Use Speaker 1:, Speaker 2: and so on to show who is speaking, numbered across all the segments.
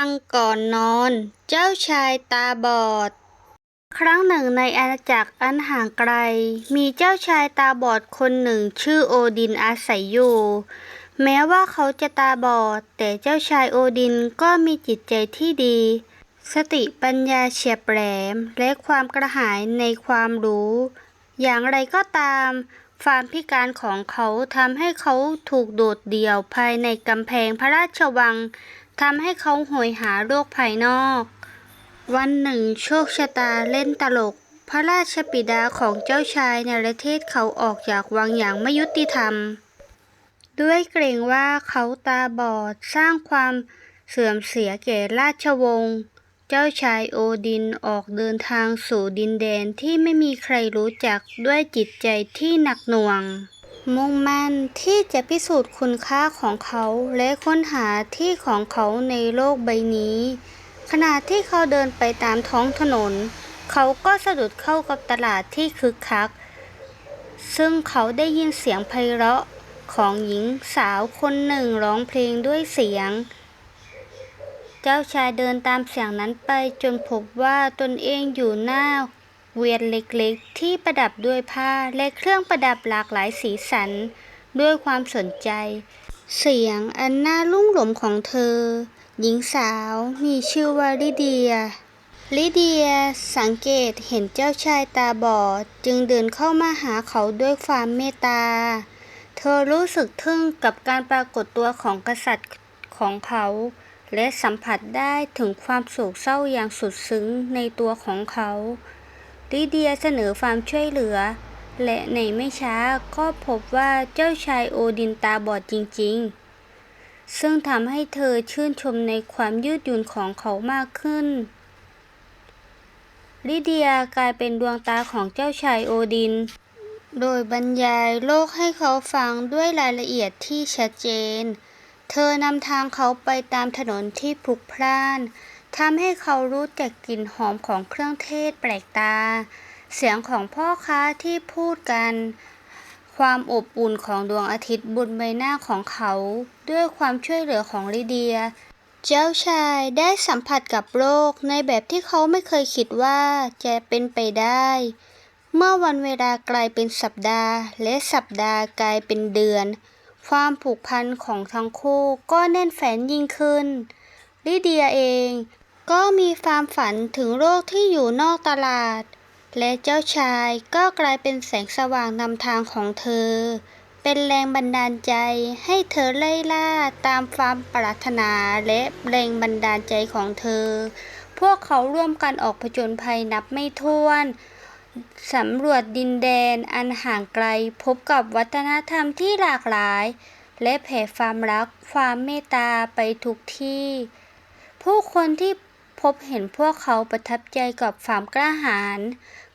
Speaker 1: ังก่อนนอน เจ้าชายตาบอด ครั้งหนึ่งในอาณาจักรอันห่างไกล มีเจ้าชายตาบอดคนหนึ่งชื่อโอดินอาศัยอยู่ แม้ว่าเขาจะตาบอด แต่เจ้าชายโอดินก็มีจิตใจที่ดี สติปัญญาเฉียบแหลม และความกระหายในความรู้ อย่างไรก็ตามความพิการของเขาทำให้เขาถูกโดดเดี่ยวภายในกำแพงพระราชวัง ทำให้เขาโหยหาโรคภายนอก วันหนึ่งโชคชะตาเล่นตลก พระราชบิดาของเจ้าชายในประเทศเขาออกจากวังอย่างไม่ยุติธรรม ด้วยเกรงว่าเขาตาบอดสร้างความเสื่อมเสียแก่ราชวงศ์เจ้าชายโอดินออกเดินทางสู่ดินแดนที่ไม่มีใครรู้จักด้วยจิตใจที่หนักหน่วง มุ่งมั่นที่จะพิสูจน์คุณค่าของเขาและค้นหาที่ของเขาในโลกใบนี้ ขณะที่เขาเดินไปตามท้องถนน เขาก็สะดุดเข้ากับตลาดที่คึกคัก ซึ่งเขาได้ยินเสียงไพเราะของหญิงสาวคนหนึ่งร้องเพลงด้วยเสียง เจ้าชายเดินตามเสียงนั้นไปจนพบว่าตนเองอยู่หน้า เวียนเล็กๆ ที่ประดับด้วยผ้าและเครื่องประดับหลากหลายสีสัน ด้วยความสนใจ เสียงอันน่าลุ่มหลงของเธอ หญิงสาวมีชื่อว่าลิเดีย ลิเดียสังเกตเห็นเจ้าชายตาบอด จึงเดินเข้ามาหาเขาด้วยความเมตตา เธอรู้สึกทึ่งกับการปรากฏตัวของกษัตริย์ของเขา และสัมผัสได้ถึงความโศกเศร้าอย่างสุดซึ้งในตัวของเขา ลิเดียเสนอความช่วยเหลือ และในไม่ช้าก็พบว่าเจ้าชายโอดินตาบอดจริงๆ ซึ่งทำให้เธอชื่นชมในความยืดหยุ่นของเขามากขึ้น ลิเดียกลายเป็นดวงตาของเจ้าชายโอดิน โดยบรรยายโลกให้เขาฟังด้วยรายละเอียดที่ชัดเจน เธอนำทางเขาไปตามถนนที่พลุกพล่าน ทำให้เขารู้จักกลิ่นหอมของเครื่องเทศแปลกตา เสียงของพ่อค้าที่พูดกัน ความอบอุ่นของดวงอาทิตย์บนใบหน้าของเขา ด้วยความช่วยเหลือของลิเดีย เจ้าชายได้สัมผัสกับโลกในแบบที่เขาไม่เคยคิดว่าจะเป็นไปได้ เมื่อวันเวลากลายเป็นสัปดาห์ และสัปดาห์กลายเป็นเดือน ความผูกพันของทั้งคู่ก็แน่นแฟนยิ่งขึ้นลิเดียเอง ก็มีความฝันถึงโลกที่อยู่นอกตลาด และเจ้าชายก็กลายเป็นแสงสว่างนำทางของเธอ เป็นแรงบันดาลใจให้เธอไล่ล่าตามความปรารถนาและแรงบันดาลใจของเธอ พวกเขาร่วมกันออกผจญภัยนับไม่ถ้วนสำรวจดินแดนอันห่างไกลพบกับวัฒนธรรมที่หลากหลาย และแผ่ความรักความเมตตาไปทุกที่ ผู้คนที่ พบเห็นพวกเขาประทับใจกับความกล้าหาญ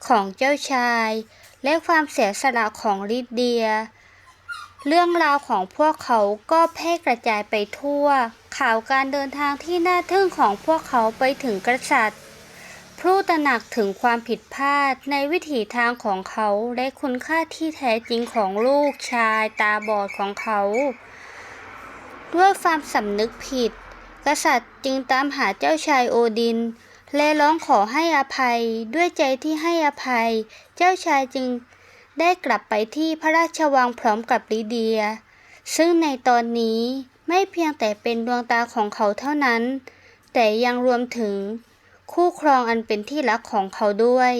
Speaker 1: ของเจ้าชาย และความเสียสละของลิเดีย เรื่องราวของพวกเขาก็แพร่กระจายไปทั่ว ข่าวการเดินทางที่น่าทึ่งของพวกเขาไปถึงกษัตริย์ผู้ตระหนักถึงความผิดพลาดในวิถีทางของเขาและคุณค่าที่แท้จริงของลูกชายตาบอดของเขา ด้วยความสำนึกผิด กษัตริย์จึงตามหาเจ้าชายโอดิน และร้องขอให้อภัยด้วยใจที่ให้อภัย เจ้าชายจึงได้กลับไปที่พระราชวังพร้อมกับลิเดีย ซึ่งในตอนนี้ไม่เพียงแต่เป็นดวงตาของเขาเท่านั้น แต่ยังรวมถึงคู่ครองอันเป็นที่รักของเขาด้วย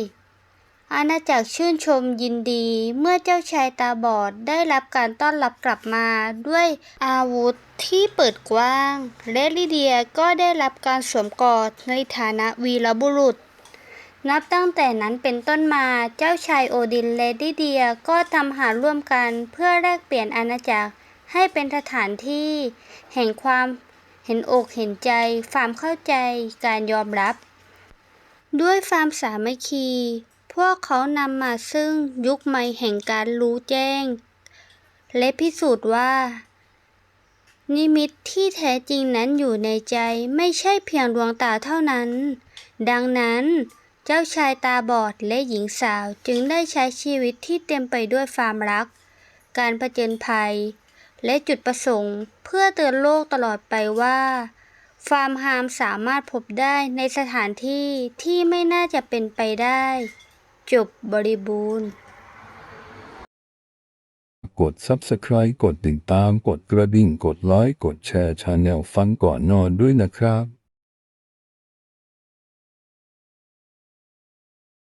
Speaker 1: อาณาจักรชื่นชมยินดี เมื่อเจ้าชายตาบอดได้รับการต้อนรับกลับมาด้วยอาวุธที่เปิดกว้าง และลิเดียก็ได้รับการสวมกอดในฐานะวีรบุรุษ นับตั้งแต่นั้นเป็นต้นมาเจ้าชายโอดินและลิเดียก็ทำหาร่วมกันเพื่อแลกเปลี่ยนอาณาจักรให้เป็นสถานที่ แห่งความเห็นอกเห็นใจความเข้าใจการยอมรับ ด้วยความสามัคคี พวกเขานำมาซึ่งยุคใหม่แห่งการรู้แจ้ง และพิสูจน์ว่า นิมิตที่แท้จริงนั้นอยู่ในใจไม่ใช่เพียงดวงตาเท่านั้น ดังนั้นเจ้าชายตาบอดและหญิงสาวจึงได้ใช้ชีวิตที่เต็มไปด้วยความรัก การผจญภัย และจุดประสงค์ เพื่อเตือนโลกตลอดไปว่าฟาร์มไฮม์สามารถพบได้ในสถานที่ที่ไม่น่าจะเป็นไปได้ จบบริบูรณ์
Speaker 2: กด Subscribe กดติดตาม กดกระดิ่ง กดไลค์ กดแชร์ชาแนลฟังก่อนนอนด้วยนะครับ